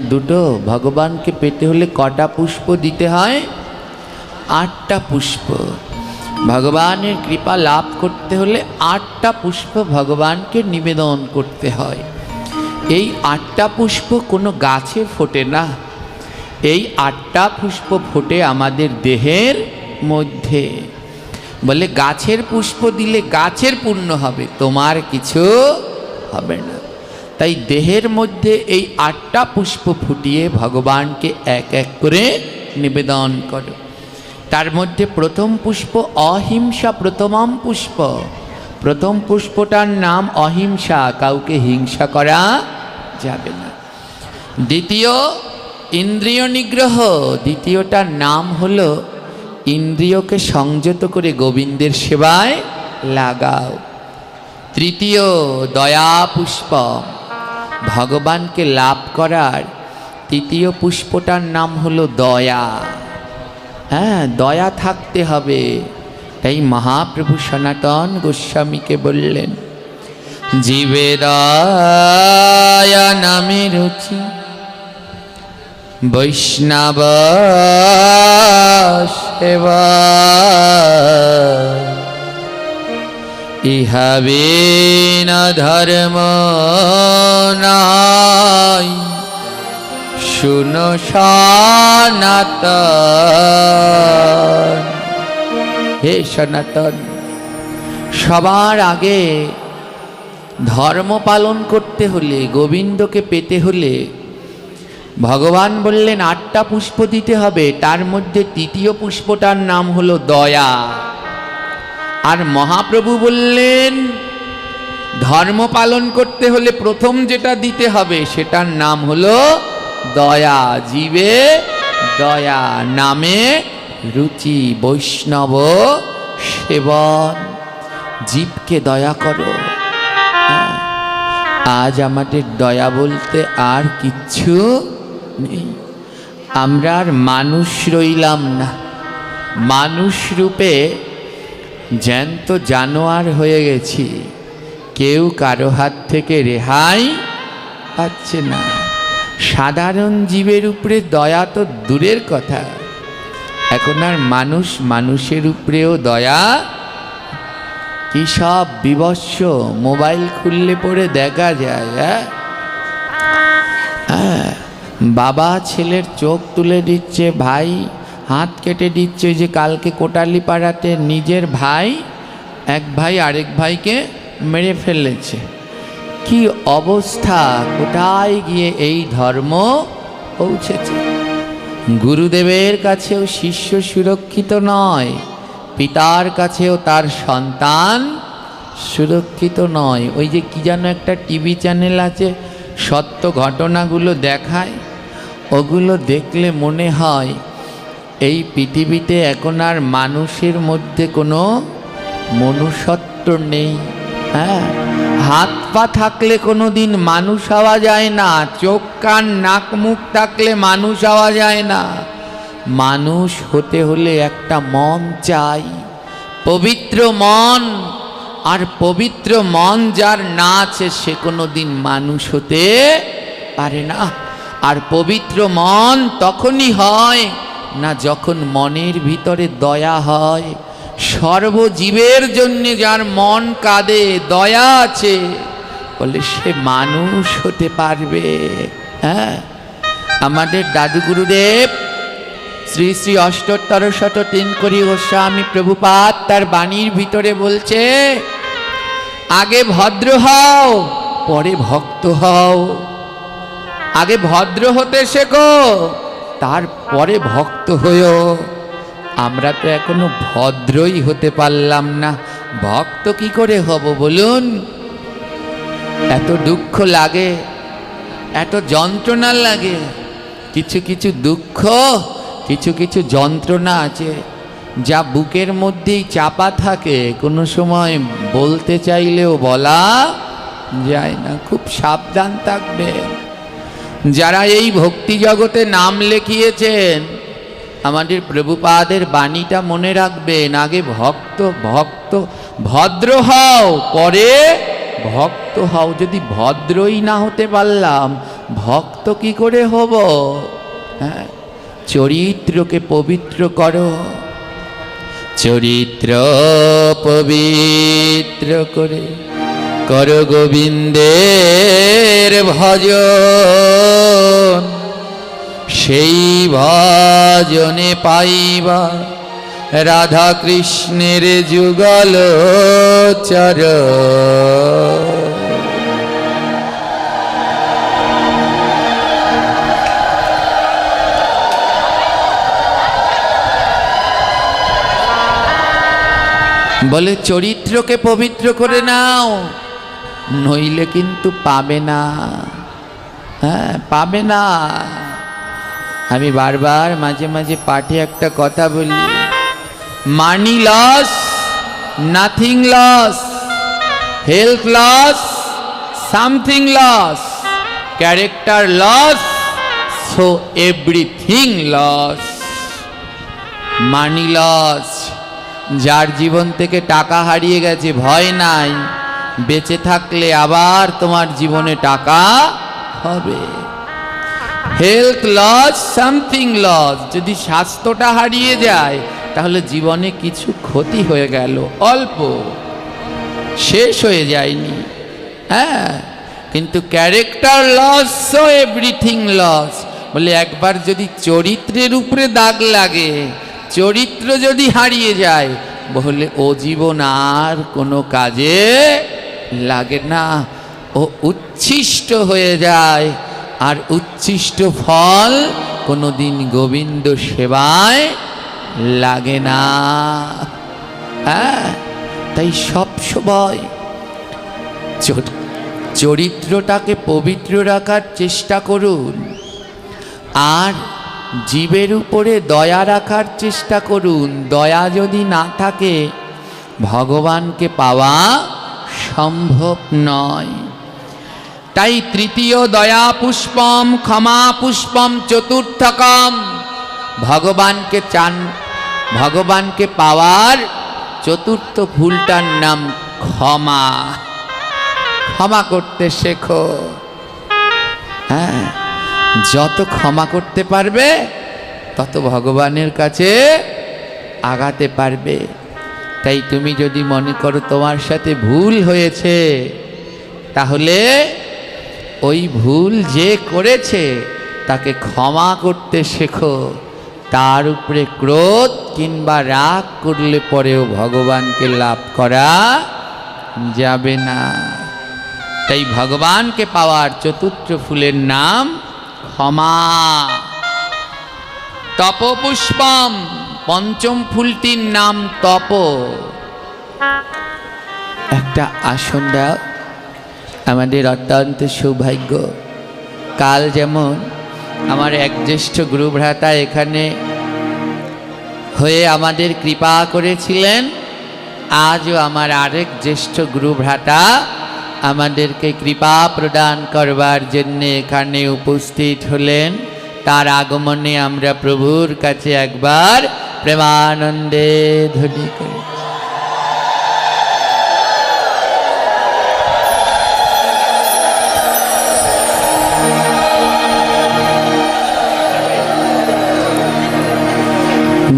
দুটো, ভগবানকে পেতে হলে কটা পুষ্প দিতে হয়? আটটা পুষ্প। ভগবানের কৃপা লাভ করতে হলে আটটা পুষ্প ভগবানকে নিবেদন করতে হয়। এই আটটা পুষ্প কোনো গাছে ফোটে না। এই আটটা পুষ্প ফোটে আমাদের দেহের মধ্যে। বলে, গাছের পুষ্প দিলে গাছের পূর্ণ হবে, তোমার কিছু হবে না। তাই দেহের মধ্যে এই আটটা পুষ্প ফুটিয়ে ভগবানকে এক এক করে নিবেদন করো। তার মধ্যে প্রথম পুষ্প অহিংসা প্রথমম পুষ্প। প্রথম পুষ্পটার নাম অহিংসা, কাউকে হিংসা করা যাবে না। দ্বিতীয়, ইন্দ্রিয় নিগ্রহ। দ্বিতীয়টার নাম হলো ইন্দ্রিয়কে সংযত করে গোবিন্দের সেবায় লাগাও। তৃতীয়, দয়া পুষ্প ভগবানকে লাভ করার তৃতীয় পুষ্পটার নাম হলো দয়া। হ্যাঁ দয়া থাকতে হবে। তাই মহাপ্রভু সনাতন গোস্বামীকে বললেন জীবে দয়া নামে রুচি, বৈষ্ণব সেবা। ইহাবে না ধর্ম নাই। শুনো সনাতন। হে সনাতন, সবার আগে ধর্ম পালন করতে হলে, গোবিন্দকে পেতে হলে ভগবান বললেন, আটটা পুষ্প দিতে হবে, তার মধ্যে তৃতীয় পুষ্পটার নাম হলো দয়া। আর মহাপ্রভু বললেন ধর্ম পালন করতে হলে প্রথম যেটা দিতে হবে সেটার নাম হলো দয়া। জীবে দয়া নামে রুচি বৈষ্ণব সেবন। জীবকে দয়া করো। হ্যাঁ, আজ আমাদের দয়া বলতে আর কিচ্ছু নেই। আমরা আর মানুষ রইলাম না। মানুষ রূপে জ্যান্ত জানোয়ার হয়ে গেছি। কেউ কারও হাত থেকে রেহাই পাচ্ছে না। সাধারণ জীবের উপরে দয়া তো দূরের কথা। এখন আর মানুষ মানুষের উপরেও দয়া? কি সব বিবস্ব মোবাইল খুললে পরে দেখা যায় হ্যাঁ বাবা ছেলের চোখ তুলে দিচ্ছে, ভাই হাত কেটে দিচ্ছে যে কালকে কোটালি পাড়াতে নিজের ভাই, এক ভাই আরেক ভাইকে মেরে ফেলেছে। কি অবস্থা? কোথায় গিয়ে এই ধর্ম পৌঁছেছে? গুরুদেবের কাছেও শিষ্য সুরক্ষিত নয়, পিতার কাছেও তার সন্তান সুরক্ষিত নয়। ওই যে কি যেন একটা টিভি চ্যানেল আছে, সত্য ঘটনাগুলো দেখায়, ওগুলো দেখলে মনে হয় এই পৃথিবীতে এখন আর মানুষের মধ্যে কোনো মনুষ্যত্ব নেই। হ্যাঁ? হাত পা থাকলে কোনো দিন মানুষ হওয়া যায় না, চোখ, কান, নাক, মুখ থাকলে মানুষ হওয়া যায় না। মানুষ হতে হলে একটা মন চাই, পবিত্র মন। আর পবিত্র মন যার না আছে, সে কোনো দিন মানুষ হতে পারে না। আর পবিত্র মন তখনই হয় না যখন মনের ভিতরে দয়া হয়, সর্বজীবের জন্যে যার মন কাঁদে, দয়া আছে, বলে সে মানুষ হতে পারবে। হ্যাঁ? আমাদের দাদু গুরুদেব, শ্রী শ্রী অষ্টোত্তর শত তিন করি গোস্বামী প্রভুপাত তার বাণীর ভিতরে বলছে, আগে ভদ্র হও, পরে ভক্ত হও। আগে ভদ্র হতে শেখো তারপরে ভক্ত হয়েও আমরা তো এখনও ভদ্রই হতে পারলাম না। ভক্ত কি করে হব বলুন? এত দুঃখ লাগে, এত যন্ত্রণা লাগে। কিছু কিছু দুঃখ, কিছু কিছু যন্ত্রণা আছে, যা বুকের মধ্যেই চাপা থাকে। কোনো সময় বলতে চাইলেও বলা যায় না, খুব সাবধান থাকবে। যারা এই ভক্তি জগতে নাম লেখিয়েছেন, আমাদের প্রভুপাদের বাণীটা মনে রাখবেন, আগে ভক্ত ভক্ত, ভদ্র হও, পরে ভক্ত হও। যদি ভদ্রই না হতে পারলাম, ভক্ত কি করে হব? হ্যাঁ? চরিত্রকে পবিত্র করো। চরিত্র পবিত্র করে কর গোবিন্দের ভজন, সেই ভজনে পাইবা রাধা কৃষ্ণের যুগল চর। বলে, চরিত্রকে পবিত্র করে নাও। নইলে কিন্তু পাবে না। হ্যাঁ পাবে না। আমি বারবার মাঝে মাঝে পাঠে একটা কথা বলি money loss nothing loss health loss something loss character loss so everything loss money loss যার জীবন থেকে টাকা হারিয়ে গেছে, ভয় নাই। বেঁচে থাকলে আবার তোমার জীবনে টাকা হবে। হেলথ লস সামথিং লস যদি স্বাস্থ্যটা হারিয়ে যায়, তাহলে জীবনে কিছু ক্ষতি হয়ে গেল, অল্প। শেষ হয়ে যায়নি। হ্যাঁ কিন্তু character loss so everything loss বলে একবার যদি চরিত্রের উপরে দাগ লাগে, চরিত্র যদি হারিয়ে যায়, বলে ও জীবন আর কোনো কাজে লাগে না। ও উচ্ছিষ্ট হয়ে যায়। আর উচ্ছিষ্ট ফল কোনোদিন গোবিন্দ সেবায় লাগে না। হ্যাঁ তাই সব সময় চর- চরিত্রটাকে পবিত্র রাখার চেষ্টা করুন। আর জীবের উপরে দয়া রাখার চেষ্টা করুন। দয়া যদি না থাকে, ভগবানকে পাওয়া সম্ভব নয়। তাই তৃতীয় দয়া পুষ্পম, ক্ষমা পুষ্পম, চতুর্থকম। ভগবানকে চান, ভগবানকে পাওয়ার চতুর্থ ফুলটার নাম ক্ষমা। ক্ষমা করতে শেখো। হ্যাঁ যত ক্ষমা করতে পারবে, তত ভগবানের কাছে আগাতে পারবে। তাই তুমি যদি মনে করো তোমার সাথে ভুল হয়েছে, তাহলে ওই ভুল যে করেছে তাকে ক্ষমা করতে শেখো। তার উপরে ক্রোধ কিংবা রাগ করলে পরেও ভগবানকে লাভ করা যাবে না। তাই ভগবানকে পাওয়ার চতুর্থ ফুলের নাম ক্ষমা। তপপুষ্পম। পঞ্চম ফুলটির নাম তপ। একটা আসন দাও। আমাদের অত্যন্ত সৌভাগ্য। কাল যেমন আমার এক জ্যেষ্ঠ গুরুভ্রাতা এখানে হয়ে আমাদের কৃপা করেছিলেন, আজও আমার আরেক জ্যেষ্ঠ গুরুভ্রাতা আমাদেরকে কৃপা প্রদান করবার জন্য এখানে উপস্থিত হলেন। তার আগমনে আমরা প্রভুর কাছে একবার প্রেমানন্দে ধ্বনি করি।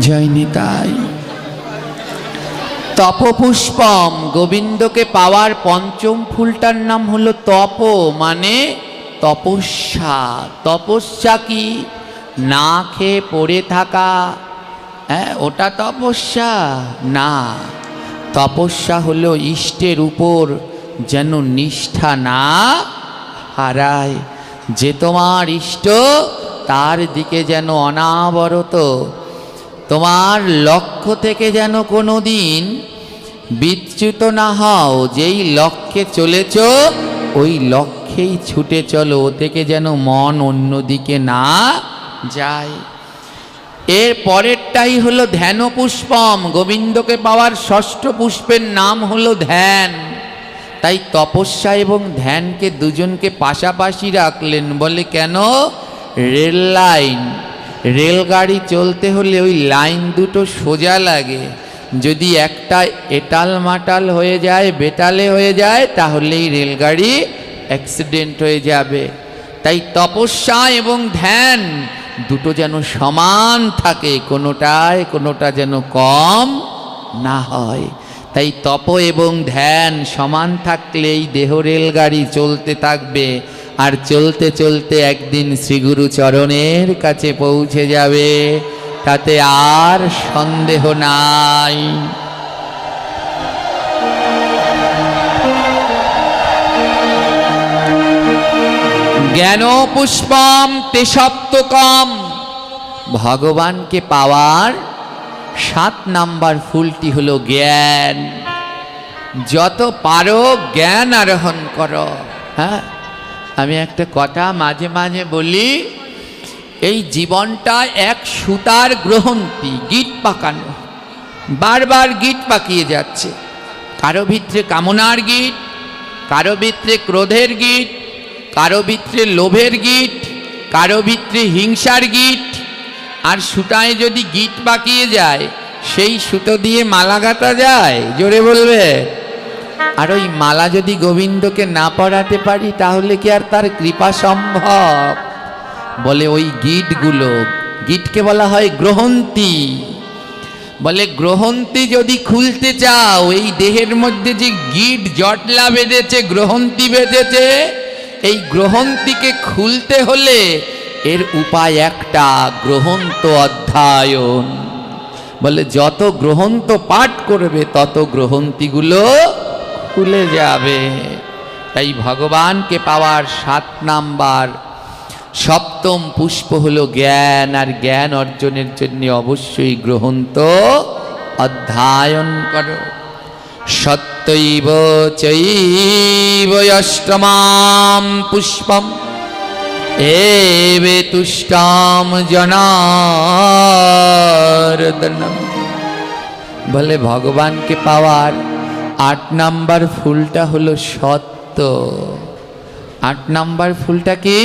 জয় তপপুষ্পম গোবিন্দকে পাওয়ার পঞ্চম ফুলটার নাম হলো তপ মানে তপস্যা। তপস্যা কি? না খেয়ে পড়ে থাকা হ্যাঁ ওটা তপস্যা। না, তপস্যা হলো ইষ্টের উপর যেন নিষ্ঠা না হারায়। যে তোমার ইষ্ট, তার দিকে যেন অনাবরত। তোমার লক্ষ্য থেকে যেন কোনো দিন বিচ্যুত না হও। যেই লক্ষ্যে চলেছ, ওই লক্ষ্যেই ছুটে চলো। ও থেকে যেন মন অন্যদিকে না যায়। এর পরেরটাই হলো ধ্যান পুষ্পম। গোবিন্দকে পাওয়ার ষষ্ঠ পুষ্পের নাম হলো ধ্যান। তাই তপস্যা এবং ধ্যানকে দুজনকে পাশাপাশি রাখলেন বলে কেন? Rail line. রেলগাড়ি চলতে হলে ওই লাইন দুটো সোজা লাগে। যদি একটা এটাল মাটাল হয়ে যায় বেতালে হয়ে যায়, তাহলেই রেলগাড়ি অ্যাক্সিডেন্ট হয়ে যাবে। তাই তপস্যা এবং ধ্যান দুটো যেন সমান থাকে, কোনোটায় কোনোটা যেন কম না হয়। তাই তপ এবং ধ্যান সমান থাকলে এই দেহ রেলগাড়ি চলতে থাকবে আর চলতে চলতে একদিন শ্রীগুরু চরণের কাছে পৌঁছে যাবে। তাতে আর সন্দেহ নাই। জ্ঞান পুষ্পম তেসপ্তকম ভগবানকে পাওয়ার সাত নাম্বার ফুলটি হলো জ্ঞান। যত পারো জ্ঞান আরোহণ করো। হ্যাঁ? আমি একটা কথা মাঝে মাঝে বলি, এই জীবনটা এক সুতার গ্রহন্তি গিট পাকানো। বারবার গিট পাকিয়ে যাচ্ছে। কারও ভিতরে কামনার গিট, কারও ভিতরে ক্রোধের গিট কারও ভিতরে লোভের গিট কারও ভিতরে হিংসার গিট আর সুতায় যদি গিট পাকিয়ে যায়, সেই সুতো দিয়ে মালা গাঁথা যায়, জোরে বলবে। আর ওই মালা যদি গোবিন্দকে না পড়াতে পারি, তাহলে কি আর তার কৃপা সম্ভব? বলে ওই গিটগুলো গিটকে বলা হয় গ্রহন্তি। বলে গ্রহন্তি যদি খুলতে চাও, এই দেহের মধ্যে যে গিট জটলা বেঁধেছে, গ্রহন্তি বেঁধেছে এই গ্রহন্তিকে খুলতে হলে এর উপায় একটা গ্রহন্ত অধ্যায়ন। বলে, যত গ্রহন্ত পাঠ করবে, তত গ্রহন্তিগুলো খুলে যাবে। তাই ভগবানকে পাওয়ার সাত নাম্বার, সপ্তম পুষ্প হলো জ্ঞান, আর জ্ঞান অর্জনের জন্য অবশ্যই গ্রহন্ত অধ্যায়ন করো। সত্যৈব চৈব অষ্টমাম পুষ্পম এবে তুষ্টাম জনার্দনম বলে ভগবানকে পাওয়ার আট নাম্বার ফুলটা হলো সত্য আট নাম্বার ফুলটা কি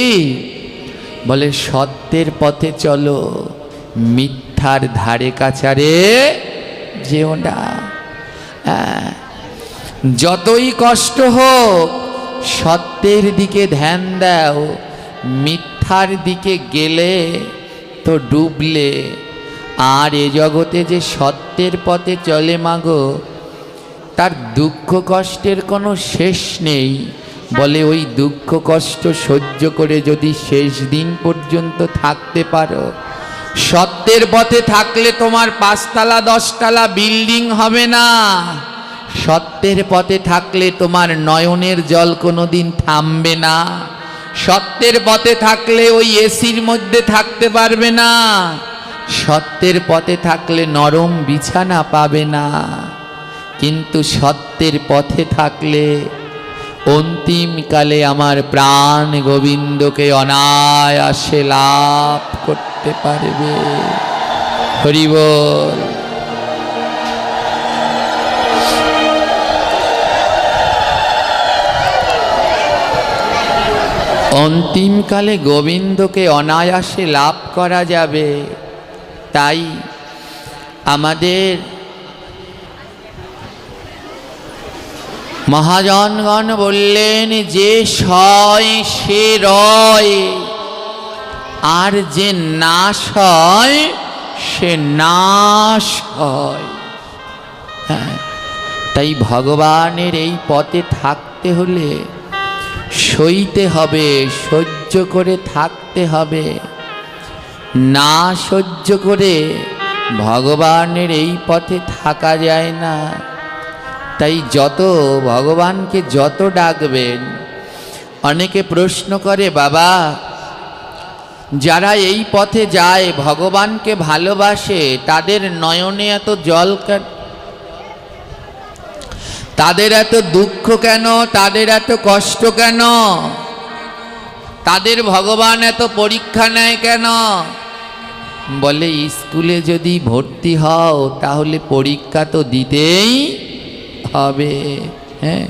বলে সত্যের পথে চলো মিথ্যার ধারে কাছারে যেও না যতই কষ্ট হোক, সত্যের দিকে ধ্যান দাও, মিথ্যার দিকে গেলে তো ডুবলে। আর এ জগতে যে সত্যের পথে চলে মাগো, তার দুঃখ কষ্টের কোনো শেষ নেই। বলে ওই দুঃখ কষ্ট সহ্য করে যদি শেষ দিন পর্যন্ত থাকতে পারো। সত্যের পথে থাকলে তোমার পাঁচতলা, দশতলা বিল্ডিং হবে না। সত্যের পথে থাকলে তোমার নয়নের জল কোনো দিন থামবে না। সত্যের পথে থাকলে ওই এসির মধ্যে থাকতে পারবে না। সত্যের পথে থাকলে নরম বিছানা পাবে না। কিন্তু সত্যের পথে থাকলে অন্তিমকালে আমার প্রাণ গোবিন্দকে অনায়াসে লাভ করতে পারবে। হরিবল। অন্তিমকালে গোবিন্দকে অনায়াসে লাভ করা যাবে। তাই আমাদের মহাজনগণ বললেন, যে সয় সে রয়, আর যে নাশ হয় সে নাশ হয়। হ্যাঁ তাই ভগবানের এই পথে থাকতে হলে সইতে হবে, সহ্য করে থাকতে হবে। না সহ্য করে ভগবানের এই পথে থাকা যায় না। তাই যত ভগবানকে যত ডাকবেন, অনেকে প্রশ্ন করে, বাবা, যারা এই পথে যায়, ভগবানকে ভালোবাসে, তাদের নয়নে এত জল কেন তাদের এত দুঃখ কেন? তাদের এত কষ্ট কেন? তাদের ভগবান এত পরীক্ষা নেয় কেন? বলে, স্কুলে যদি ভর্তি হও, তাহলে পরীক্ষা তো দিতেই হবে। হ্যাঁ?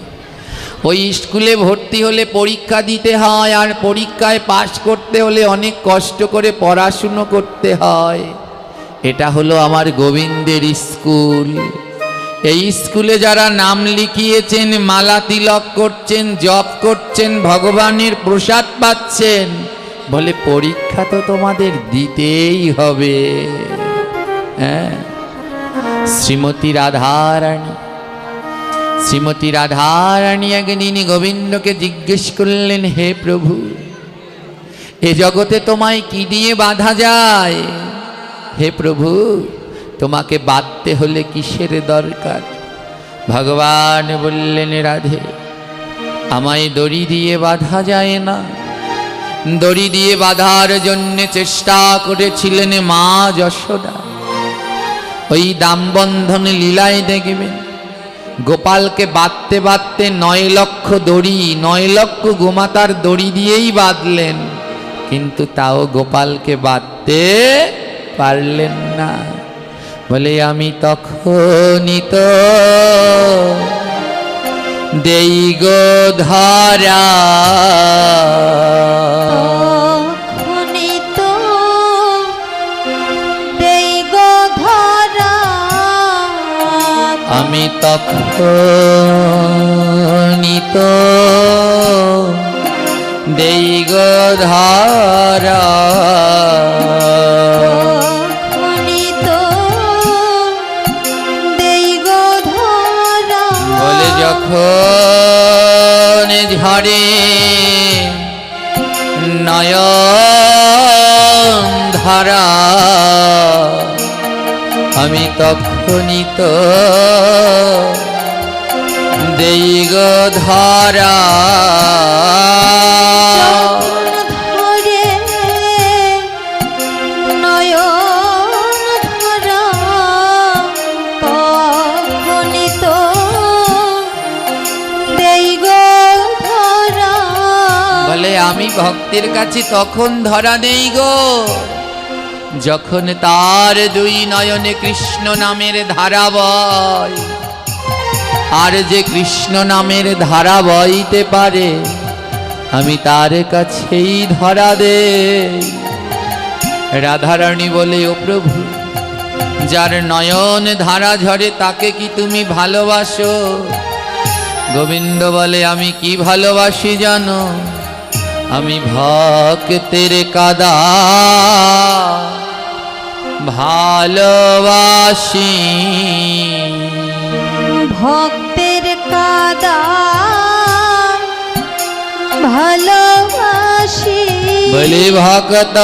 ওই স্কুলে ভর্তি হলে পরীক্ষা দিতে হয়, আর পরীক্ষায় পাশ করতে হলে অনেক কষ্ট করে পড়াশুনো করতে হয়। এটা হলো আমার গোবিন্দের স্কুল। এই স্কুলে যারা নাম লিখিয়েছেন, মালা তিলক করছেন, জপ করছেন, ভগবানের প্রসাদ পাচ্ছেন, বলে পরীক্ষা তো তোমাদের দিতেই হবে। হ্যাঁ? শ্রীমতী রাধারানী শ্রীমতী রাধারানী একদিন গোবিন্দকে জিজ্ঞেস করলেন, হে প্রভু, এ জগতে তোমায় কি দিয়ে বাঁধা যায়? হে প্রভু তোমাকে বাঁধতে হলে কিসের দরকার? ভগবান বললেন, রাধে, আমায় দড়ি দিয়ে বাঁধা যায় না। দড়ি দিয়ে বাঁধার জন্য চেষ্টা করেছিলেন মা যশোদা। ওই দামবন্ধন লীলায় দেখবেন, গোপালকে বাঁধতে বাঁধতে নয় লক্ষ দড়ি, নয় লক্ষ গোমাতার দড়ি দিয়েই বাঁধলেন। কিন্তু তাও গোপালকে বাঁধতে পারলেন না। বলে আমি তখনই তো দেই গো ধরা। তো দেই গো আমি তখনই তো দেই গো ধরা। আমি তখনই তো দেই গো ধরা ধরে। আমি ভক্তের কাছে তখন ধরা নেই গো। যখন তার দুই নয়নে কৃষ্ণ নামের ধারা বয় আর যে কৃষ্ণ নামের ধারা বইতে পারে, আমি তার কাছেই ধরা দে রাধারানী বলে, ও প্রভু, যার নয়ন ধারা ঝরে তাকে কি তুমি ভালোবাসো? গোবিন্দ বলে, আমি কি ভালোবাসি জানো? আমি ভক্তের কাদা। ভালোবাসি। ভক্তের কাদা ভালোবাসি। বলি ভক্ত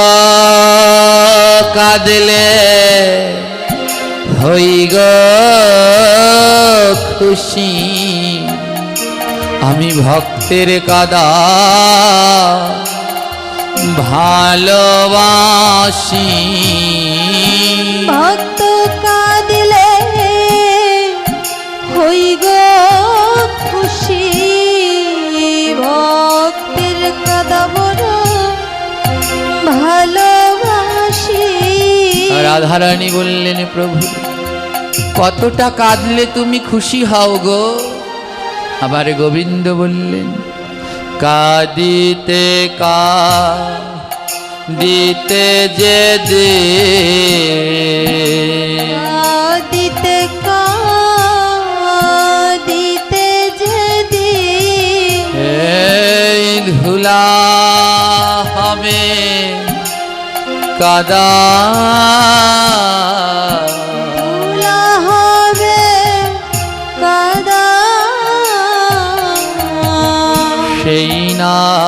কাঁদলে হই গো খুশি। আমি ভক্তের কাদা ভালোবাসি। ভক্ত কাঁদিলে হই গো খুশি। ভক্তের কাদা বড় ভালোবাসি। রাধারানী বললেন, প্রভু, কতটা কাঁদলে তুমি খুশি হও গো? আবার গোবিন্দ বললেন, কাঁদিতে কা দিতে যে দে দিতে দিতে যদি এই ধুলা হবে কাদা। হবে কাদা। সেই না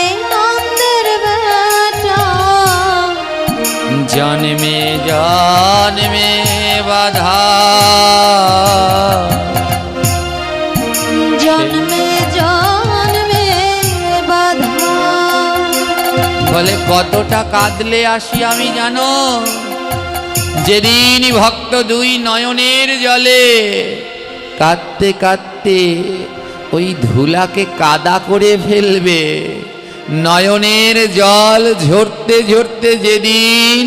এই নন্দের বেটা। জন্মে জন্মে বাধা। জন্মে জন্মে বাধা। বলে কতটা কাঁদলে আসি আমি জানো? যেদিন ভক্ত দুই নয়নের জলে কাঁদতে কাঁদতে ওই ধুলাকে কাদা করে ফেলবে। নয়নের জল ঝরতে ঝরতে যেদিন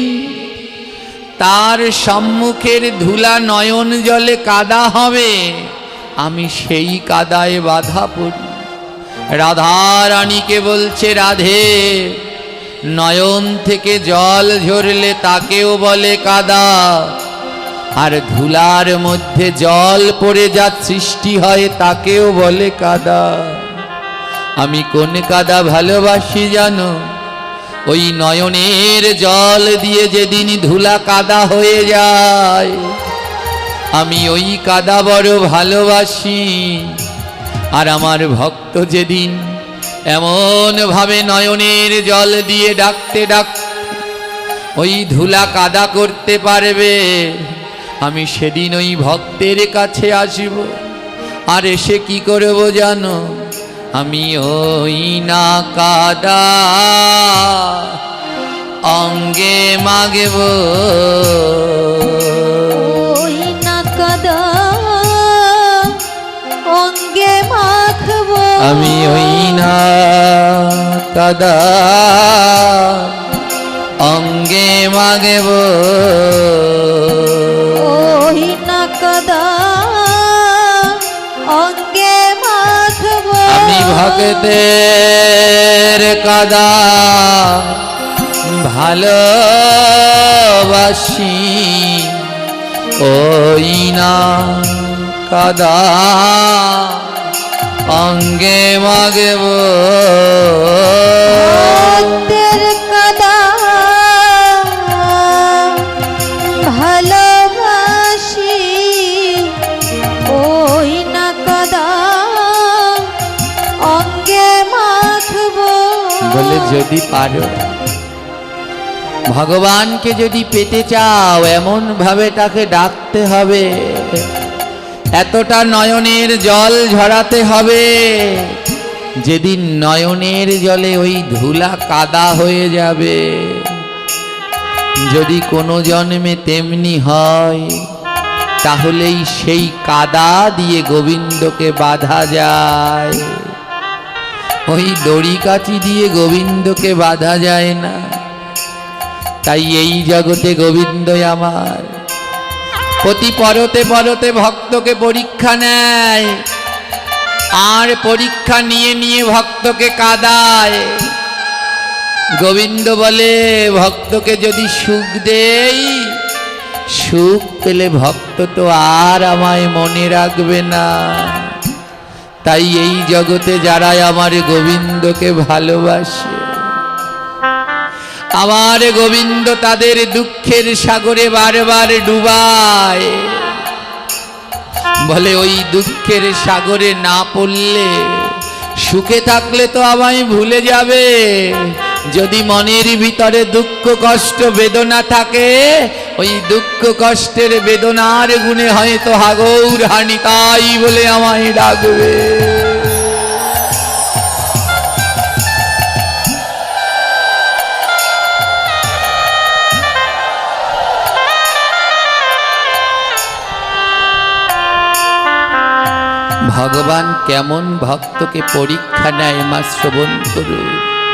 তার সম্মুখের ধুলা নয়ন জলে কাদা হবে, আমি সেই কাদায় বাধা পড়ি। রাধা রানীকে বলছে, রাধে নয়ন থেকে জল ঝরলে তাকেও বলে কাদা। আর ধুলার মধ্যে জল পড়ে যা সৃষ্টি হয় তাকেও বলে কাদা। আমি কোন কাদা ভালোবাসি জানো? ওই নয়নের জল দিয়ে যেদিন ধুলা কাদা হয়ে যায়, আমি ওই কাদা বড় ভালোবাসি। আর আমার ভক্ত যেদিন এমন ভাবে নয়নের জল দিয়ে ডাকতে ডাক। ওই ধুলা কাদা করতে পারবে। আমি সেদিন ওই ভক্তের কাছে আসব। আর এসে কি করব জানো? আমি ওই না কাদা অঙ্গে মাগব। আমি ওই না কাদা অঙ্গে মাগব ওই না কাদা অঙ্গে মাখবো। আমি ভক্তের কাদা। ভালোবাসি। ওই না কাদা। অঙ্গে মাগব। ভালোবাসি ওই না কাদা অঙ্গে মাখবো। বলে যদি পারো ভগবানকে যদি পেতে চাও এমন ভাবে তাকে ডাকতে হবে। এতটা নয়নের জল ঝরাতে হবে। যেদিন নয়নের জলে ওই ধুলা কাদা হয়ে যাবে, যদি কোনো জন্মে তেমনি হয়, তাহলেই সেই কাদা দিয়ে গোবিন্দকে বাঁধা যায়। ওই দড়ি কাঠি দিয়ে গোবিন্দকে বাঁধা যায় না। তাই এই জগতে গোবিন্দই আমার। প্রতি পরতে পরতে ভক্তকে পরীক্ষা নেয়। আর পরীক্ষা নিয়ে নিয়ে ভক্তকে কাদায়। গোবিন্দ বলে, ভক্তকে যদি সুখ দেই, সুখ পেলে ভক্ত তো আর আমায় মনে রাখবে না। তাই এই জগতে যারা আমার গোবিন্দকে ভালোবাসে আমার গোবিন্দ তাদের দুঃখের সাগরে বারবার ডুবায়। বলে, ওই দুঃখের সাগরে না পড়লে সুখে থাকলে তো আমায় ভুলে যাবে। যদি মনের ভিতরে দুঃখ, কষ্ট, বেদনা থাকে, ওই দুঃখ, কষ্টের বেদনার গুণে হয়তো হাগৌর হানি তাই বলে আমায় ডাকবে। ভগবান কেমন ভক্তকে পরীক্ষা নেয় মা শ্রবণ করুন।